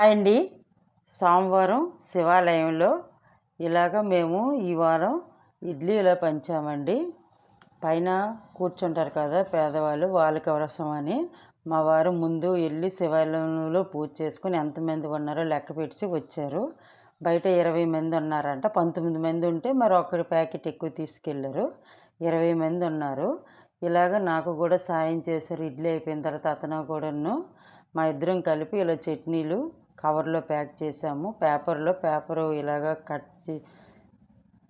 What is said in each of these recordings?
Hi అండి సోమవారం శివాలయంలో ఇలాగ మేము ఈ వారం ఇడ్లీ ఇలా పంచామండి. పైన కూర్చుంటారు కదా పేదవాళ్ళు వాళ్ళకి అవసరం అని. మా వారు ముందు వెళ్ళి శివాలయంలో పూజ చేసుకుని ఎంతమంది ఉన్నారో లెక్క పెట్టి వచ్చారు. బయట ఇరవై మంది ఉన్నారంట. పంతొమ్మిది మంది ఉంటే మరి ఒకరి ప్యాకెట్ ఎక్కువ తీసుకెళ్ళారు ఇరవై మంది ఉన్నారు. ఇలాగ నాకు కూడా సాయం చేశారు. ఇడ్లీ అయిపోయిన తర్వాత అతను కూడాను. మా ఇద్దరం కలిపి ఇలా చట్నీలు కవర్లో ప్యాక్ చేసాము. పేపర్లో పేపరు ఇలాగ కట్ చే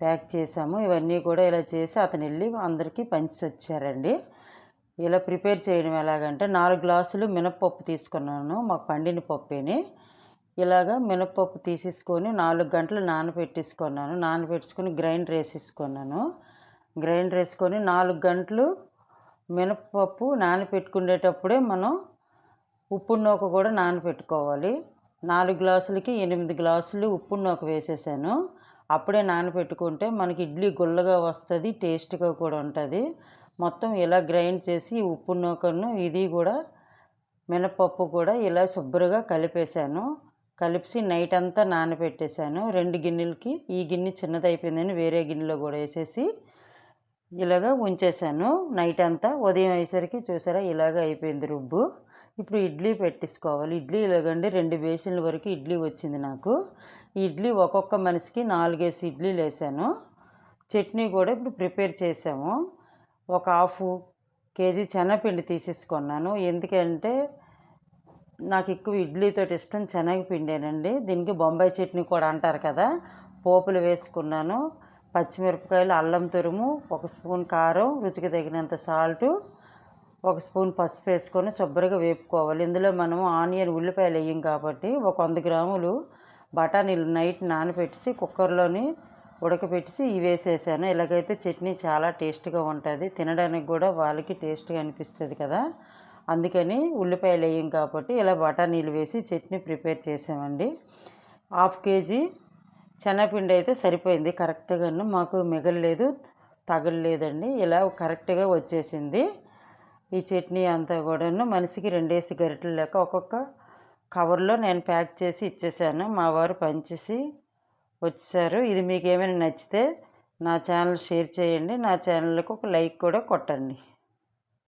ప్యాక్ చేసాము. ఇవన్నీ కూడా ఇలా చేసి అతను వెళ్ళి అందరికీ పంచి వచ్చారండి. ఇలా ప్రిపేర్ చేయడం ఎలాగంటే నాలుగు గ్లాసులు మినప్పప్పు తీసుకున్నాను. మాకు పండిన పప్పుని. ఇలాగ మినప్పప్పు తీసేసుకొని నాలుగు గంటలు నానబెట్టేసుకున్నాను. నానపెట్టుకొని గ్రైండర్ వేసేసుకున్నాను. గ్రైండర్ వేసుకొని నాలుగు గంటలు మినప్పప్పు నానబెట్టుకునేటప్పుడే మనం ఉప్పు నూక కూడా నానబెట్టుకోవాలి. నాలుగు గ్లాసులకి ఎనిమిది గ్లాసులు ఉప్పు నూక వేసేసాను. అప్పుడే నానబెట్టుకుంటే మనకి ఇడ్లీ గుల్లగా వస్తుంది టేస్ట్గా కూడా ఉంటుంది. మొత్తం ఇలా గ్రైండ్ చేసి ఉప్పు నూకను ఇది కూడా మినపప్పు కూడా ఇలా శుభ్రంగా కలిపేశాను కలిపి నైట్ అంతా నానబెట్టేశాను రెండు గిన్నెలకి ఈ గిన్నె చిన్నదైపోయిందని వేరే గిన్నెలో కూడా వేసేసి ఇలాగ ఉంచేసాను. నైట్ అంతా ఉదయం అయ్యేసరికి చూసారా ఇలాగ అయిపోయింది రుబ్బు. ఇప్పుడు ఇడ్లీ పెట్టేసుకోవాలి. ఇడ్లీ ఇలాగండి రెండు బేసిన్ల వరకు ఇడ్లీ వచ్చింది నాకు. ఇడ్లీ ఒక్కొక్క మనిషికి నాలుగేసి ఇడ్లీలు వేసాను. చట్నీ కూడా ఇప్పుడు ప్రిపేర్ చేసాము. ఒక హాఫ్ కేజీ శనగపిండి తీసేసుకున్నాను. ఎందుకంటే నాకు ఎక్కువ ఇడ్లీతో ఇష్టం శనగపిండేనండి. దీనికి బొంబాయి చట్నీ కూడా అంటారు కదా పోపులు వేసుకున్నాను. పచ్చిమిరపకాయలు అల్లం తురుము ఒక స్పూన్ కారం రుచికి తగినంత సాల్టు ఒక స్పూన్ పసుపు వేసుకొని చొబ్బరిగా వేపుకోవాలి. ఇందులో మనం ఆనియన్ ఉల్లిపాయలు వేయం కాబట్టి ఒక వంద గ్రాములు బఠానీలు నైట్ నానబెట్టి కుక్కర్లోని ఉడకపెట్టి ఇవి వేసేసాను. ఇలాగైతే చట్నీ చాలా టేస్ట్గా ఉంటుంది. తినడానికి కూడా వాళ్ళకి టేస్ట్గా అనిపిస్తుంది కదా. అందుకని ఉల్లిపాయలు వేయం కాబట్టి ఇలా బఠానీలు వేసి చట్నీ ప్రిపేర్ చేసామండి. హాఫ్ కేజీ శనగపిండి అయితే సరిపోయింది. కరెక్ట్గాను మాకు మిగలలేదు తగలలేదండి. ఇలా కరెక్ట్గా వచ్చేసింది. ఈ చట్నీ అంతా కూడాను మనిషికి రెండేసి గరిటలు లెక్క ఒక్కొక్క కవర్లో నేను ప్యాక్ చేసి ఇచ్చేసాను. మా వారు పనిచేసి వచ్చారు ఇది మీకు ఏమైనా నచ్చితే నా ఛానల్ షేర్ చేయండి. నా ఛానల్కి ఒక లైక్ కూడా కొట్టండి.